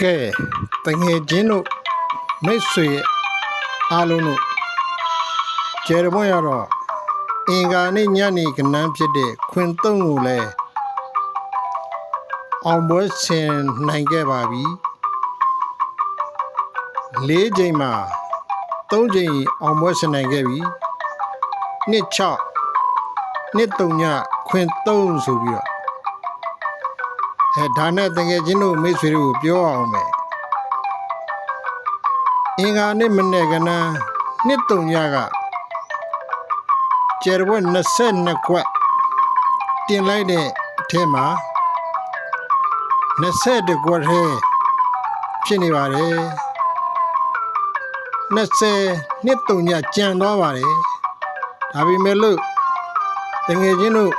ကဲတငယ်ချင်းတို့မိတ်ဆွေအားလုံးတို့ကျယ်ရမွန်ရတော့အင်္ဂါနေ့ညနေကနန်းဖြစ်တဲ့ခွင်သုံးကိုလည်းအောင်ပွဲဆင်နိုင်ခဲ့ပါပြီ၄ချိန်မှာ၃ချိန်အောင်ပွဲဆင်နိုင်ခဲ့ပြီနှစ်6နှစ်3ညခွင်3ဆိုပြီးတော့ အဲဒါနဲ့တကယ်ချင်းတို့မိတ်ဆွေတို့ကိုပြောအောင်မယ်အင်္ဂါနေ့မနေ့ကနန်းနှစ်3ညကကျယ်ဘွဲ့22ကွက်တင်လိုက်တဲ့အထက်မှာ20ကွက်ထဲဖြစ်နေပါတယ်20နှစ်3ညကြံသွားပါတယ်ဒါပေမဲ့လို့တကယ်ချင်းတို့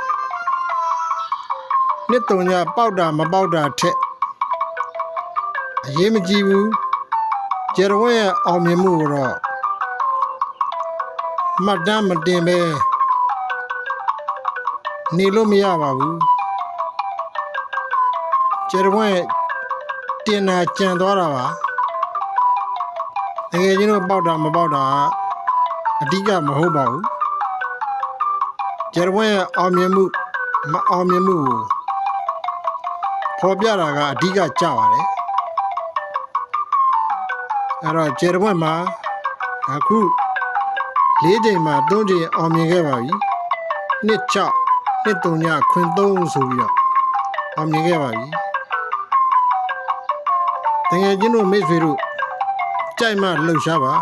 နှစ်တုံညပေါက်တာမပေါက်တာထက်အရေးမကြီးဘူးကျရဝဲရဲ့အောင်မြင်မှုကိုတော့မှတ်တမ်းမတင်ပဲနေလို့မရပါဘူးကျရဝဲတင်တာကြံသွားတာပါတကယ်ချင်းတို့ပေါက်တာမပေါက်တာအဓိကမဟုတ်ပါဘူးကျရဝဲရဲ့အောင်မြင်မှုမအောင်မြင်မှုကို ဖော်ပြတာကအဓိကကြပါတယ်အဲ့တော့ကျေတပွင့်မှာအခု၄ချိန်မှာ၃ချိန်အောင်မြင်ခဲ့ပါပြီနှစ်6နှစ်3ညခွင်3ဆိုပြီးတော့အောင်မြင်ခဲ့ပါပြီတကယ်ချင်းတို့မိတ်ဆွေတို့ကြိုက်မှလှုပ်ရှားပါ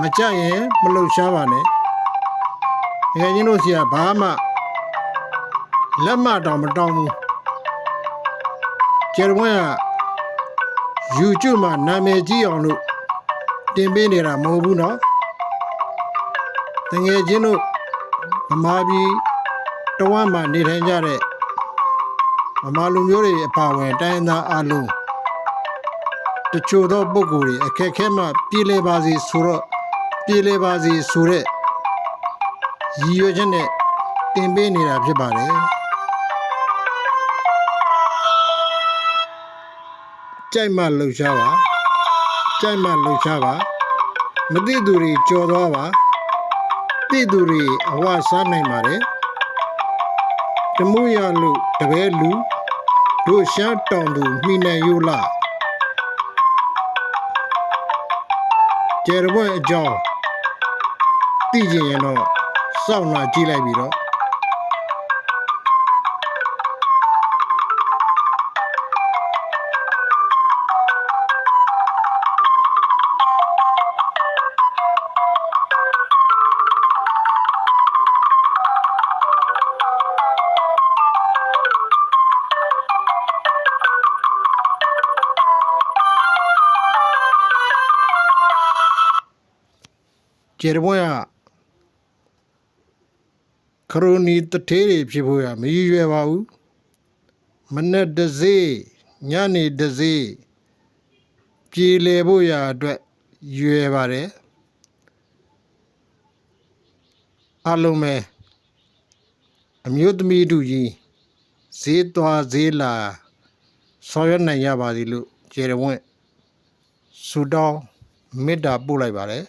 မကြိုက်ရင်မလှုပ်ရှားပါနဲ့တကယ်ချင်းတို့စီကဘာမှလက်မတောင်မတောင်းဘူး ကျေရွန်းက YouTube မှာနာမည်ကြီးအောင်လို့တင်ပေးနေတာမဟုတ်ဘူးနော်တငယ်ချင်းတို့ဗမာပြည်တဝမ်းမှာနေထိုင်ကြတဲ့ဗမာလူမျိုးတွေအပါအဝင်တိုင်းသားအလုံးတချို့သောပုဂ္ဂိုလ်တွေအခက်အခဲမှပြည်လဲပါစေဆိုတော့ပြည်လဲပါစေဆိုတဲ့ရည်ရွယ်ချက်နဲ့တင်ပေးနေတာဖြစ်ပါတယ် ကြိုက်မှလှုပ်ရှားပါကြိုက်မှလှုပ်ရှားပါမသိသူတွေကြော်သွားပါသိသူတွေအဝစားနိုင်ပါတယ်တမှုရလို့တပည့်လူတို့ရှားတောင်သူမိနိုင်ယူလာကျေရဘွဲ့အကြောင်းသိကျင်ရင်တော့စောင့်လာကြည့်လိုက်ပြီတော့ ကျေရဘွဲ့ကခရိုနီတထေးတွေဖြစ်ဖို့ရမရည်ရွယ်ပါဘူးမနဲ့တစေးညနေတစေးပြေလေဖို့ရအတွက်ရွယ်ပါတယ်အလုံးမဲ့အမျိုးသမီးတို့ကြီးဈေးသွားဈေးလာဆောင်ရွက်နိုင်ရပါသည်လို့ကျေရဝင့်ဆူတောင်းမေတ္တာပို့လိုက်ပါတယ်